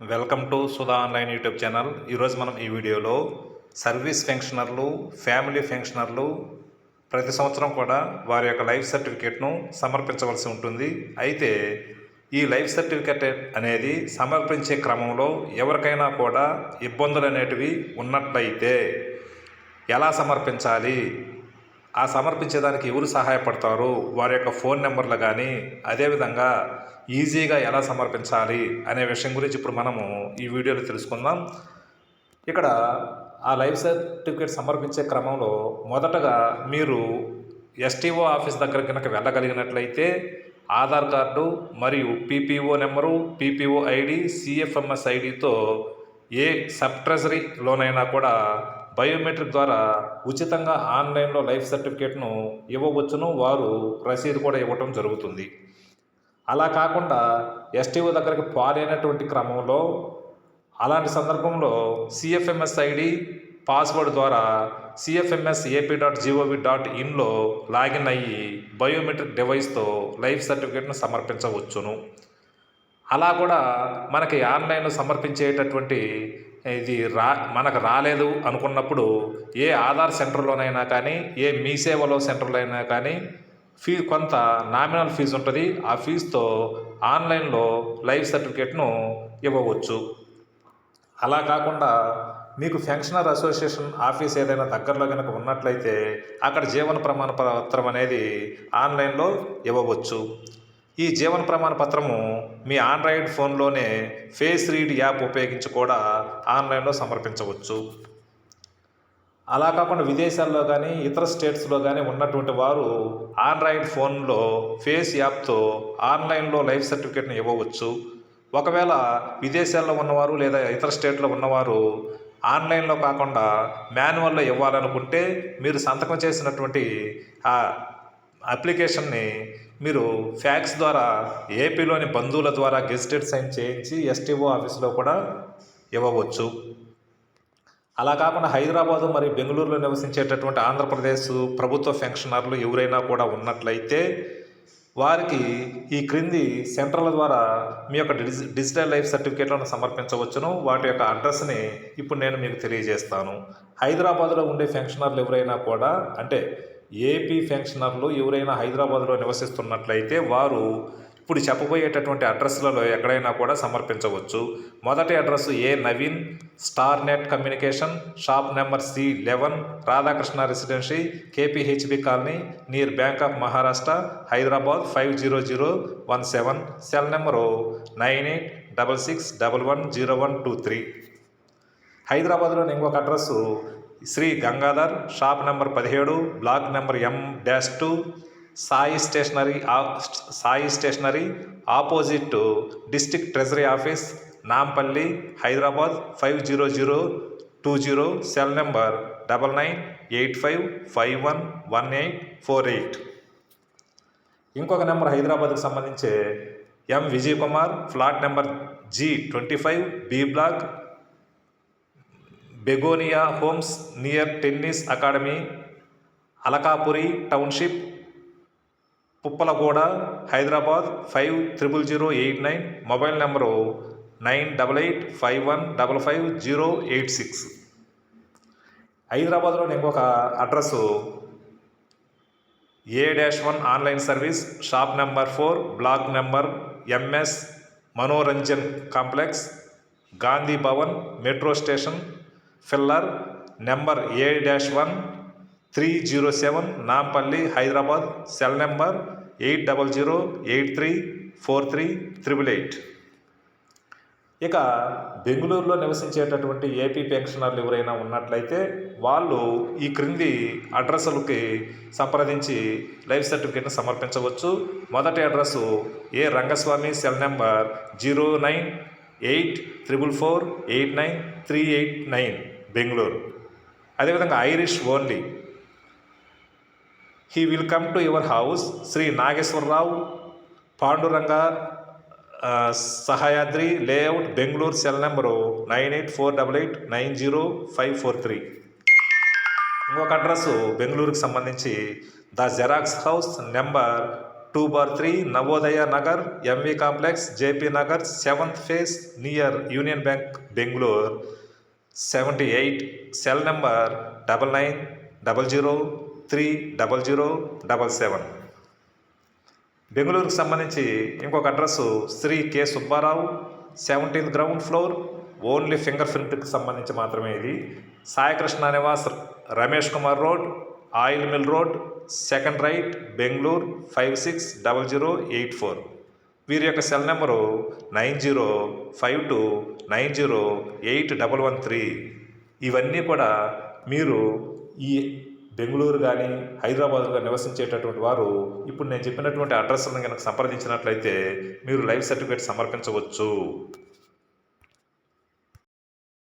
Welcome to Sudha online YouTube channel. ఈరోజు మనం ఈ వీడియోలో సర్వీస్ ఫెన్షనర్లు ఫ్యామిలీ ఫెన్షనర్లు ప్రతి సంవత్సరం కూడా వారి యొక్క లైఫ్ సర్టిఫికేట్ను సమర్పించవలసి ఉంటుంది. అయితే ఈ లైఫ్ సర్టిఫికేట్ అనేది సమర్పించే క్రమంలో ఎవరికైనా కూడా ఇబ్బందులు అనేటివి ఉన్నట్లయితే ఎలా సమర్పించాలి? ఆ సమర్పించేదానికి ఎవరు సహాయపడతారు వారి యొక్క ఫోన్ నెంబర్లు కానీ అదేవిధంగా ఈజీగా ఎలా సమర్పించాలి అనే విషయం గురించి ఇప్పుడు మనము ఈ వీడియోలో తెలుసుకుందాం. ఇక్కడ ఆ లైఫ్ సర్టిఫికేట్ సమర్పించే క్రమంలో మొదటగా మీరు ఎస్టీఓ ఆఫీస్ దగ్గర కనుక వెళ్ళగలిగినట్లయితే ఆధార్ కార్డు మరియు PPO number PPO ID CFMS ఐడితో ఏ సబ్ ట్రెజరీలోనైనా కూడా బయోమెట్రిక్ ద్వారా ఉచితంగా ఆన్లైన్లో లైఫ్ సర్టిఫికేట్ను ఇవ్వవచ్చును వారు రసీదు కూడా ఇవ్వటం జరుగుతుంది. అలా కాకుండా ఎస్టీఓ దగ్గరికి పాలైనటువంటి క్రమంలో అలాంటి సందర్భంలో సిఎఫ్ఎంఎస్ ఐడి పాస్వర్డ్ ద్వారా CFMS AP dot GOV dot ఇన్లో login అయ్యి బయోమెట్రిక్ డివైస్తో లైఫ్ సర్టిఫికేట్ను సమర్పించవచ్చును. అలా కూడా మనకి ఆన్లైన్ సమర్పించేటటువంటి ఇది రా మనకు రాలేదు అనుకున్నప్పుడు ఏ ఆధార్ సెంటర్లోనైనా కానీ ఏ మీ సేవలో సెంటర్లో అయినా కానీ ఫీ కొంత నామినల్ ఫీజు ఉంటుంది. ఆ ఫీజుతో ఆన్లైన్లో లైఫ్ సర్టిఫికేట్ను ఇవ్వవచ్చు. అలా కాకుండా మీకు ఫెన్షనర్ అసోసియేషన్ ఆఫీస్ ఏదైనా దగ్గరలో కనుక ఉన్నట్లయితే అక్కడ జీవన ప్రమాణ పత్రం అనేది ఆన్లైన్లో ఇవ్వవచ్చు. ఈ జీవన ప్రమాణ పత్రము మీ ఆండ్రాయిడ్ ఫోన్లోనే ఫేస్ రీడ్ యాప్ ఉపయోగించి కూడా ఆన్లైన్లో సమర్పించవచ్చు. అలా కాకుండా విదేశాల్లో కానీ ఇతర స్టేట్స్లో కానీ ఉన్నటువంటి వారు ఆండ్రాయిడ్ ఫోన్లో ఫేస్ యాప్తో ఆన్లైన్లో లైఫ్ సర్టిఫికేట్ని ఇవ్వవచ్చు. ఒకవేళ విదేశాల్లో ఉన్నవారు లేదా ఇతర స్టేట్లో ఉన్నవారు ఆన్లైన్లో కాకుండా మాన్యువల్లో ఇవ్వాలనుకుంటే మీరు సంతకం చేసినటువంటి ఆ అప్లికేషన్ని మీరు ఫ్యాక్స్ ద్వారా ఏపీలోని బంధువుల ద్వారా గెజిటెడ్ సైన్ చేయించి ఎస్టీఓ ఆఫీస్లో కూడా ఇవ్వవచ్చు. అలా కాకుండా హైదరాబాదు మరియు బెంగళూరులో నివసించేటటువంటి ఆంధ్రప్రదేశ్ ప్రభుత్వ పెన్షనర్లు ఎవరైనా కూడా ఉన్నట్లయితే వారికి ఈ క్రింది సెంటర్ల ద్వారా మీ యొక్క డిజి డిజిటల్ లైఫ్ సర్టిఫికేట్లను సమర్పించవచ్చును. వాటి యొక్క అడ్రస్ని ఇప్పుడు నేను మీకు తెలియజేస్తాను. హైదరాబాద్లో ఉండే పెన్షనర్లు ఎవరైనా కూడా అంటే ఏపీ పెన్షనర్లు ఎవరైనా హైదరాబాద్లో నివసిస్తున్నట్లయితే వారు ఇప్పుడు చెప్పబోయేటటువంటి అడ్రస్లలో ఎక్కడైనా కూడా సమర్పించవచ్చు. మొదటి address A Naveen star net communication shop number C eleven Radhakrishna residency KPHB colony near bank of Maharashtra Hyderabad five zero zero one seven cell number nine eight double six double one zero one two three. హైదరాబాద్లోని ఇంకొక address Shri Gangadhar shop number పదిహేడు block number M dash two Sai stationery Sai stationery opposite district treasury office Nampally Hyderabad five zero zero two zero cell number double nine eight five five one one eight four eight. ఇంకొక number హైదరాబాద్కి సంబంధించి M Vijay Kumar flat number G twenty five B block Begonia homes near tennis academy Alakapuri township Puppalaguda Hyderabad five triple zero eight nine mobile number nine double eight five one double five zero eight six. హైదరాబాద్లోని ఇంకొక address A dash one online service shop number four block number MS Manoranjan complex Gandhi Bhavan metro station pillar number A dash one three zero seven Nampally Hyderabad cell number eight double zero eight three four three triple eight. ఇక బెంగళూరులో నివసించేటటువంటి AP పెన్షనర్లు ఎవరైనా ఉన్నట్లయితే వాళ్ళు ఈ క్రింది అడ్రస్లకి సంప్రదించి life సర్టిఫికేట్ని సమర్పించవచ్చు. మొదటి address A Rangaswamy cell number zero nine eight triple four eight nine three eight nine. Bengaluru. అదేవిధంగా iris only. He will come to your house Shri Nageswararao Panduranga Sahyadri Sahyadri layout Bengaluru cell number nine eight four double eight nine zero five four three. ఇంకొక address బెంగళూరుకి సంబంధించి. The xerox house number two bar three Navodaya Nagar MV complex JP Nagar seventh phase near union bank Bengaluru. Seventy eight cell number double nine double zero three double zero double seven బెంగళూరుకు సంబంధించి ఇంకొక address Shri K Subbarao seventeenth ground floor only finger ప్రింట్కి సంబంధించి మాత్రమే ఇది. Saikrishna Nivas Ramesh Kumar road oil mill road second right Bengaluru five six double zero eight four వీరి యొక్క cell number nine zero five two nine zero eight double one three. ఇవన్నీ కూడా మీరు ఈ బెంగళూరు కానీ హైదరాబాద్లో కానీ నివసించేటటువంటి వారు ఇప్పుడు నేను చెప్పినటువంటి అడ్రస్లను కనుక సంప్రదించినట్లయితే మీరు లైఫ్ సర్టిఫికేట్ సమర్పించవచ్చు.